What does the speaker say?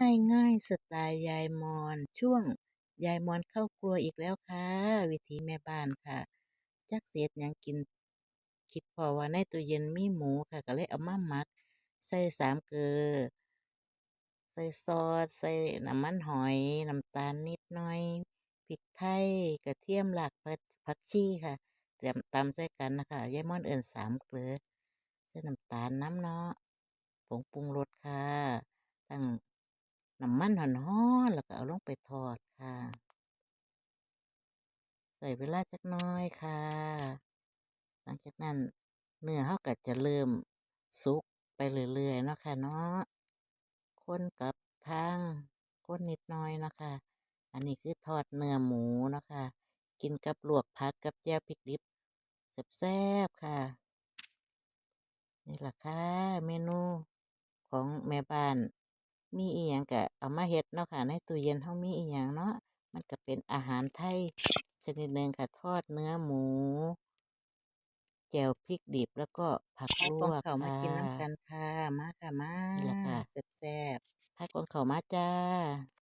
ง่ายง่ายสไตล์ยายมอน ช่วงยายมอนเข้าครัวอีกแล้วค่ะ วิถีแม่บ้านค่ะ จักสิเฮ็ดยังกิน คิดพอว่าในตู้เย็นมีหมูค่ะ ก็เลยเอามาหมัก ใส่สามเกลือ ใส่ซอส ใส่น้ำมันหอย น้ำตาลนิดหน่อยพริกไทยกระเทียมรากผักผักชีค่ะเตรียมตำใส่กันนะคะยายม่อนเอิ้นสามเกลือใส่น้ำตาลน้ำเนาะผงปรุงรสค่ะตั้ง น้ำมันร้อนๆแล้วก็เอาลงไปทอดค่ะใช้เวลาจักน่อยค่ะ หลังจากนั้นเนื้อเราก็จะเริ่มสุกไปเรื่อยๆเนาะค่ะเนาะคนกับทางคนนิดน่อยเนาะค่ะอันนี้คือทอดเนื้อหมูเนาะค่ะกินกับลวกผักกับแจ่วพริกดิบแซ่บๆค่ะ นี่ล่ะค่ะ เมนูของแม่บ้าน มีอิหยังก็เอามาเฮ็ดเนาะค่ะในตู้เย็นเรามีอิหยังเนาะมันก็เป็นอาหารไทยชนิดหนึ่งค่ะทอดเนื้อหมูแจ่วพริกดิบแล้วก็ผักพาลกล่องวกข้าวมาค่ะกินนำกันค่ะมาค่ะมานี่ล่ะค่ะแซ่บๆพากันเข้ามาจ้า